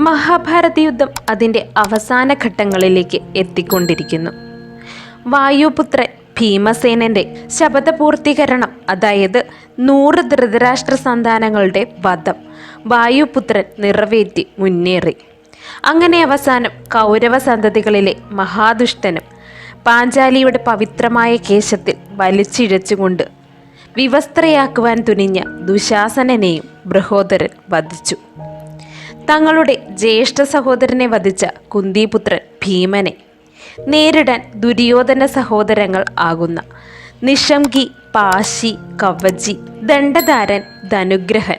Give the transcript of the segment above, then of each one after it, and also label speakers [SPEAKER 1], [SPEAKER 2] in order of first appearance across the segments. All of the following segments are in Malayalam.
[SPEAKER 1] മഹാഭാരത യുദ്ധം അതിന്റെ അവസാന ഘട്ടങ്ങളിലേക്ക് എത്തിക്കൊണ്ടിരിക്കുന്നു. വായുപുത്രൻ ഭീമസേനന്റെ ശപഥപൂർത്തീകരണം അതായത് നൂറ് ധൃതരാഷ്ട്ര സന്താനങ്ങളുടെ വധം വായുപുത്രൻ നിറവേറ്റി മുന്നേറി. അങ്ങനെ അവസാനം കൗരവ സന്തതികളിലെ മഹാദുഷ്ടനും പാഞ്ചാലിയുടെ പവിത്രമായ കേശത്തിൽ വലിച്ചിഴച്ചുകൊണ്ട് വിവസ്ത്രയാക്കുവാൻ തുനിഞ്ഞ ദുശാസനെയും ബൃഹോദരൻ വധിച്ചു. തങ്ങളുടെ ജ്യേഷ്ഠ സഹോദരനെ വധിച്ച കുന്തിപുത്രൻ ഭീമനെ. നേരിടാൻ ദുര്യോധന സഹോദരങ്ങൾ ആകുന്ന നിഷംഗി പാശി കവചി ദണ്ഡധാരൻ ധനുഗ്രഹൻ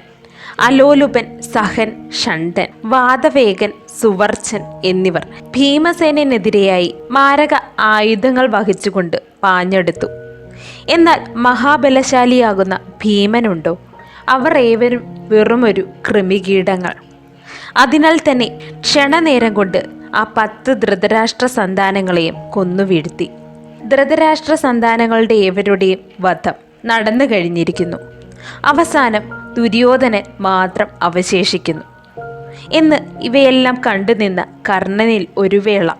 [SPEAKER 1] അലോലുപൻ സഹൻ ഷണ്ടൻ വാദവേഗൻ സുവർച്ചൻ എന്നിവർ ഭീമസേനെതിരെയായി മാരക ആയുധങ്ങൾ വഹിച്ചുകൊണ്ട് പാഞ്ഞെടുത്തു. എന്നാൽ മഹാബലശാലിയാകുന്ന ഭീമനുണ്ടോ? അവർ ഏവരും വെറുമൊരു കൃമികീടങ്ങൾ. അതിനാൽ തന്നെ ക്ഷണനേരം കൊണ്ട് ആ പത്ത് ധൃതരാഷ്ട്ര സന്താനങ്ങളെയും കൊന്നുവീഴ്ത്തി ധൃതരാഷ്ട്ര സന്താനങ്ങളുടെ ഏവരുടെയും വധം നടന്നു കഴിഞ്ഞിരിക്കുന്നു. അവസാനം ദുര്യോധനൻ മാത്രം അവശേഷിക്കുന്നു. എന്ന് ഇവയെല്ലാം കണ്ടുനിന്ന കർണനിൽ ഒരു വേള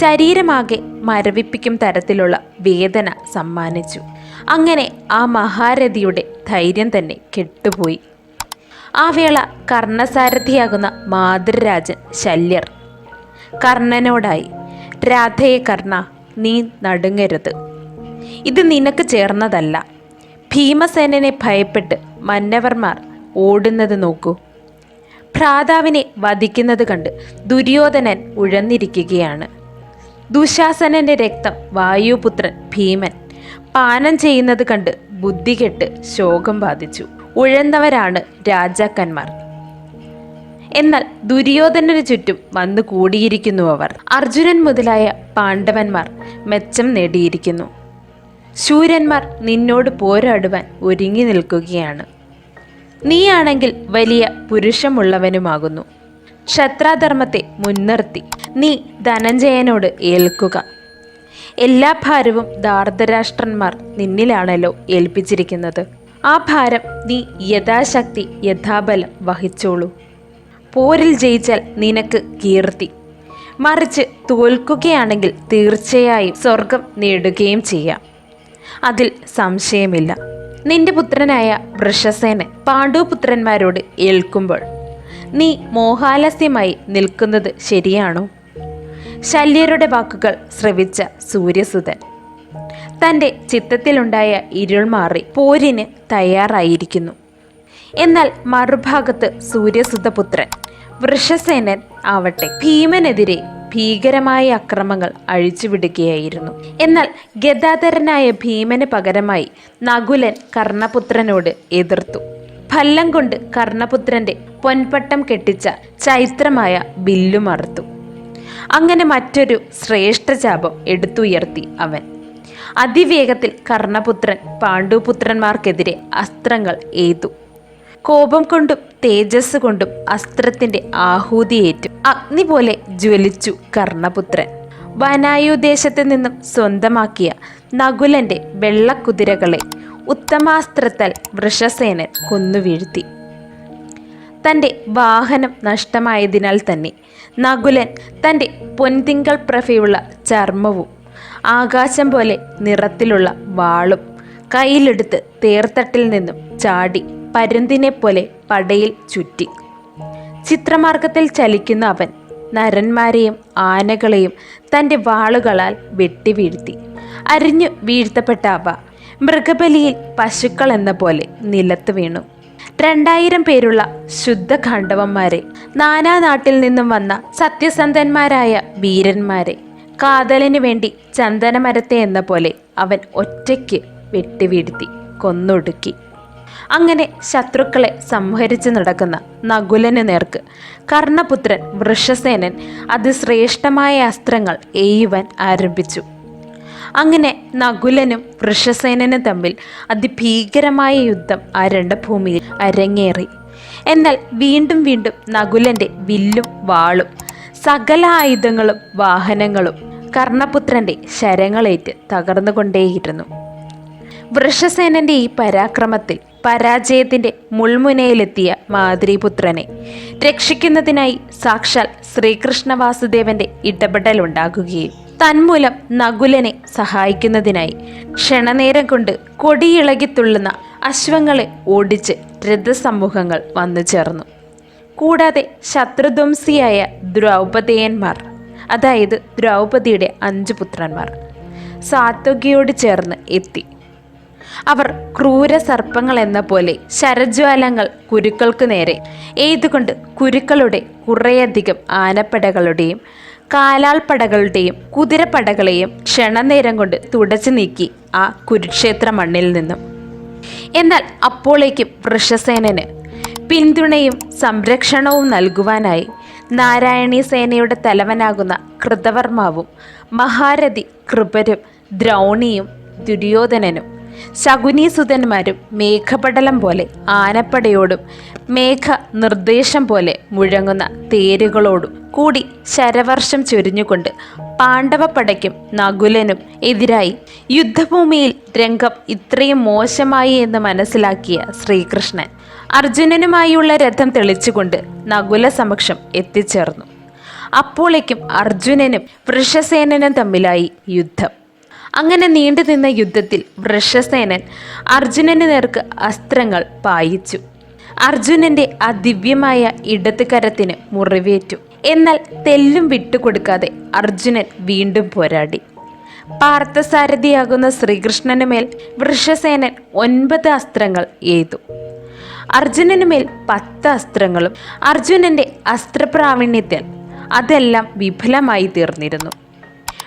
[SPEAKER 1] ശരീരമാകെ മരവിപ്പിക്കും തരത്തിലുള്ള വേദന സമ്മാനിച്ചു. അങ്ങനെ ആ മഹാരഥിയുടെ ധൈര്യം തന്നെ കെട്ടുപോയി. ആ വേള കർണസാരഥിയാകുന്ന മാതൃരാജൻ ശല്യർ. കർണനോടായി രാധയെ കർണ നീ നടുങ്ങരുത്. ഇത് നിനക്ക് ചേർന്നതല്ല. ഭീമസേനനെ ഭയപ്പെട്ട് മന്നവർമാർ ഓടുന്നത് നോക്കൂ. ഭ്രാതാവിനെ വധിക്കുന്നത് കണ്ട് ദുര്യോധനൻ ഉഴന്നിരിക്കുകയാണ്. ദുശാസനന്റെ രക്തം വായുപുത്രൻ ഭീമൻ പാനം ചെയ്യുന്നത് കണ്ട് ബുദ്ധികെട്ട് ശോകം ബാധിച്ചു. ഉഴന്നവരാണ് രാജാക്കന്മാർ. എന്നാൽ ദുര്യോധനന് ചുറ്റും വന്നു കൂടിയിരിക്കുന്നു അവർ. അർജുനൻ മുതലായ പാണ്ഡവന്മാർ മെച്ചം നേടിയിരിക്കുന്നു. ശൂരന്മാർ നിന്നോട് പോരാടുവാൻ ഒരുങ്ങി നിൽക്കുകയാണ്. നീയാണെങ്കിൽ വലിയ പുരുഷമുള്ളവനുമാകുന്നു. ക്ഷത്രാധർമ്മത്തെ മുൻനിർത്തി നീ ധനഞ്ജയനോട് ഏൽക്കുക. എല്ലാ ഭാരവും ധാർതരാഷ്ട്രന്മാർ നിന്നിലാണല്ലോ ഏൽപ്പിച്ചിരിക്കുന്നത്. ആ ഭാരം നീ യഥാശക്തി യഥാബലം വഹിച്ചോളൂ. പോരിൽ ജയിച്ചാൽ നിനക്ക് കീർത്തി. മറിച്ച് തോൽക്കുകയാണെങ്കിൽ തീർച്ചയായും സ്വർഗം നേടുകയും ചെയ്യാം. അതിൽ സംശയമില്ല. നിന്റെ പുത്രനായ വൃഷസേനൻ പാണ്ഡുപുത്രന്മാരോട് ഏൽക്കുമ്പോൾ നീ മോഹാലസ്യമായി നിൽക്കുന്നത് ശരിയാണോ? ശല്യരുടെ വാക്കുകൾ ശ്രവിച്ച സൂര്യസുതൻ തന്റെ ചിത്തത്തിലുണ്ടായ ഇരുൾ മാറി പോരിന് തയ്യാറായിരിക്കുന്നു. എന്നാൽ മറുഭാഗത്ത് സൂര്യസുതപുത്രൻ വൃഷസേനൻ ആവട്ടെ ഭീമനെതിരെ ഭീകരമായ അക്രമങ്ങൾ അഴിച്ചുവിടുകയായിരുന്നു. എന്നാൽ ഗദാധരനായ ഭീമന് പകരമായി നകുലൻ കർണപുത്രനോട് എതിർത്തു. ഫല്ലം കൊണ്ട് കർണപുത്രന്റെ പൊൻപട്ടം കെട്ടിച്ച ചൈത്രമായ ബില്ലു മറുത്തു അങ്ങനെ മറ്റൊരു ശ്രേഷ്ഠ ശാപം എടുത്തുയർത്തി അവൻ. അതിവേഗത്തിൽ കർണപുത്രൻ പാണ്ഡുപുത്രന്മാർക്കെതിരെ അസ്ത്രങ്ങൾ എയ്തു. കോപം കൊണ്ടും തേജസ് കൊണ്ടും അസ്ത്രത്തിന്റെ ആഹൂതിയേറ്റു അഗ്നി പോലെ ജ്വലിച്ചു കർണപുത്രൻ. വനായുദേശത്ത് നിന്നും സ്വന്തമാക്കിയ നകുലന്റെ വെള്ളക്കുതിരകളെ ഉത്തമാസ്ത്രത്താൽ വൃഷസേനൻ കൊന്നുവീഴ്ത്തി. തന്റെ വാഹനം നഷ്ടമായതിനാൽ തന്നെ നകുലൻ തന്റെ പൊൻതിങ്കൾ പ്രഫയുള്ള ചർമ്മവും ആകാശം പോലെ നിറത്തിലുള്ള വാളും കയ്യിലെടുത്ത് തേർത്തട്ടിൽ നിന്നും ചാടി പരുന്തിനെ പോലെ പടയിൽ ചുറ്റി. ചിത്രമാർഗത്തിൽ ചലിക്കുന്ന അവൻ നരന്മാരെയും ആനകളെയും തന്റെ വാളുകളാൽ വെട്ടിവീഴ്ത്തി അരിഞ്ഞു വീഴ്ത്തപ്പെട്ട അവ മൃഗബലിയിൽ പശുക്കൾ എന്ന പോലെ നിലത്ത് വീണു. രണ്ടായിരം പേരുള്ള ശുദ്ധ കാണ്ഡവന്മാരെ നാനാ നാട്ടിൽ നിന്നും വന്ന സത്യസന്ധന്മാരായ വീരന്മാരെ കാതലിന് വേണ്ടി ചന്ദനമരത്തെ എന്ന പോലെ അവൻ ഒറ്റയ്ക്ക് വെട്ടിവീഴ്ത്തി കൊന്നൊടുക്കി. അങ്ങനെ ശത്രുക്കളെ സംഹരിച്ചു നടക്കുന്ന നകുലന് നേർക്ക് കർണപുത്രൻ വൃഷസേനൻ അതിശ്രേഷ്ഠമായ അസ്ത്രങ്ങൾ എയ്യുവാൻ ആരംഭിച്ചു. അങ്ങനെ നകുലനും വൃഷസേനനും തമ്മിൽ അതിഭീകരമായ യുദ്ധം ആ ഭൂമിയിൽ അരങ്ങേറി. എന്നാൽ വീണ്ടും വീണ്ടും നകുലന്റെ വില്ലും വാളും സകല ആയുധങ്ങളും വാഹനങ്ങളും കർണപുത്രന്റെ ശരങ്ങളേറ്റ് തകർന്നുകൊണ്ടേയിരുന്നു. വൃഷസേനന്റെ ഈ പരാക്രമത്തിൽ പരാജയത്തിന്റെ മുൾമുനയിലെത്തിയ മാതൃപുത്രനെ രക്ഷിക്കുന്നതിനായി സാക്ഷാൽ ശ്രീകൃഷ്ണ വാസുദേവന്റെ ഇടപെടലുണ്ടാകുകയും തന്മൂലം നകുലനെ സഹായിക്കുന്നതിനായി ക്ഷണനേരം കൊണ്ട് കൊടിയിളകിത്തുള്ളുന്ന അശ്വങ്ങളെ ഓടിച്ച് രഥസമൂഹങ്ങൾ വന്നു ചേർന്നു കൂടാതെ ശത്രുധ്വംസിയായ ദ്രൗപദേയന്മാർ അതായത് ദ്രൗപദിയുടെ അഞ്ച് പുത്രന്മാർ. സാത്വകിയോട് ചേർന്ന് എത്തി. അവർ ക്രൂര സർപ്പങ്ങൾ എന്ന പോലെ ശരജ്വാലങ്ങൾ കുരുക്കൾക്ക് നേരെ. ഏതുകൊണ്ട് കുരുക്കളുടെ കുറേയധികം ആനപ്പടകളുടെയും കാലാൾപ്പടകളുടെയും കുതിരപ്പടകളെയും ക്ഷണനേരം കൊണ്ട് തുടച്ചു നീക്കി ആ കുരുക്ഷേത്ര മണ്ണിൽ നിന്നും. എന്നാൽ അപ്പോഴേക്കും വൃഷസേനന് പിന്തുണയും സംരക്ഷണവും നൽകുവാനായി നാരായണീ സേനയുടെ തലവനാകുന്ന കൃതവർമാവും മഹാരഥി കൃപരും ദ്രൗണിയും ദുര്യോധനനും. ശകുനീസുതന്മാരും മേഘപടലം പോലെ ആനപ്പടയോടും മേഘ നിർദ്ദേശം പോലെ മുഴങ്ങുന്ന തേരുകളോടും കൂടി ശരവർഷം ചൊരിഞ്ഞുകൊണ്ട് പാണ്ഡവപ്പടയ്ക്കും നകുലനും എതിരായി യുദ്ധഭൂമിയിൽ രംഗം ഇത്രയും മോശമായി എന്ന് മനസ്സിലാക്കിയ ശ്രീകൃഷ്ണൻ. അർജുനനുമായുള്ള രഥം തെളിച്ചുകൊണ്ട് നകുല സമക്ഷം എത്തിച്ചേർന്നു. അപ്പോഴേക്കും അർജുനനും വൃഷസേനനും തമ്മിലായി യുദ്ധം. അങ്ങനെ നീണ്ടു നിന്ന യുദ്ധത്തിൽ വൃഷസേനൻ അർജുനന് നേർക്ക് അസ്ത്രങ്ങൾ പായിച്ചു. അർജുനന്റെ ആ ദിവ്യമായ കരത്തിന് മുറിവേറ്റു. എന്നാൽ തെല്ലും വിട്ടുകൊടുക്കാതെ അർജുനൻ വീണ്ടും പോരാടി. പാർത്ഥസാരഥിയാകുന്ന ശ്രീകൃഷ്ണനുമേൽ വൃഷസേനൻ ഒൻപത് അസ്ത്രങ്ങൾ എയ്തു. അർജുനന് മേൽ പത്ത് അസ്ത്രങ്ങളും അർജുനന്റെ അസ്ത്രപ്രാവീണ്യത്തിൽ അതെല്ലാം വിഫലമായി തീർന്നിരുന്നു.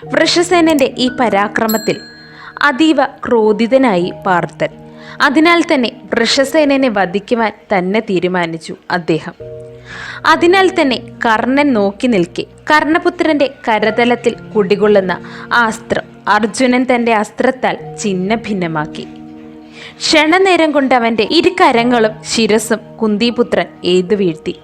[SPEAKER 1] വൃഷസേനന്റെ ഈ പരാക്രമത്തിൽ അതീവ ക്രോധിതനായി പാർത്തൻ അതിനാൽ തന്നെ വൃഷസേനനെ വധിക്കുവാൻ തന്നെ തീരുമാനിച്ചു അദ്ദേഹം. അതിനാൽ തന്നെ കർണൻ നോക്കി നിൽക്കെ കർണപുത്രന്റെ കരതലത്തിൽ കുടികൊള്ളുന്ന ആ അസ്ത്രം അർജുനൻ തന്റെ അസ്ത്രത്താൽ ചിഹ്ന ഭിന്നമാക്കി ക്ഷണനേരം കൊണ്ട് അവന്റെ ഇരു കരങ്ങളും ശിരസും കുന്തിപുത്രൻ ഏതു വീഴ്ത്തി?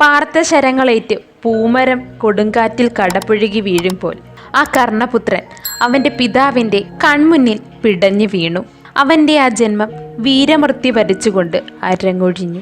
[SPEAKER 1] പാർത്ത ശരങ്ങളേറ്റ് പൂമരം കൊടുങ്കാറ്റിൽ കടപുഴുകി വീഴുമ്പോൾ ആ കർണപുത്രൻ അവന്റെ പിതാവിന്റെ കൺമുന്നിൽ പിടഞ്ഞു വീണു. അവന്റെ ആ ജന്മം വീരമൃത്യു വരിച്ചുകൊണ്ട് അരങ്ങൊഴിഞ്ഞു.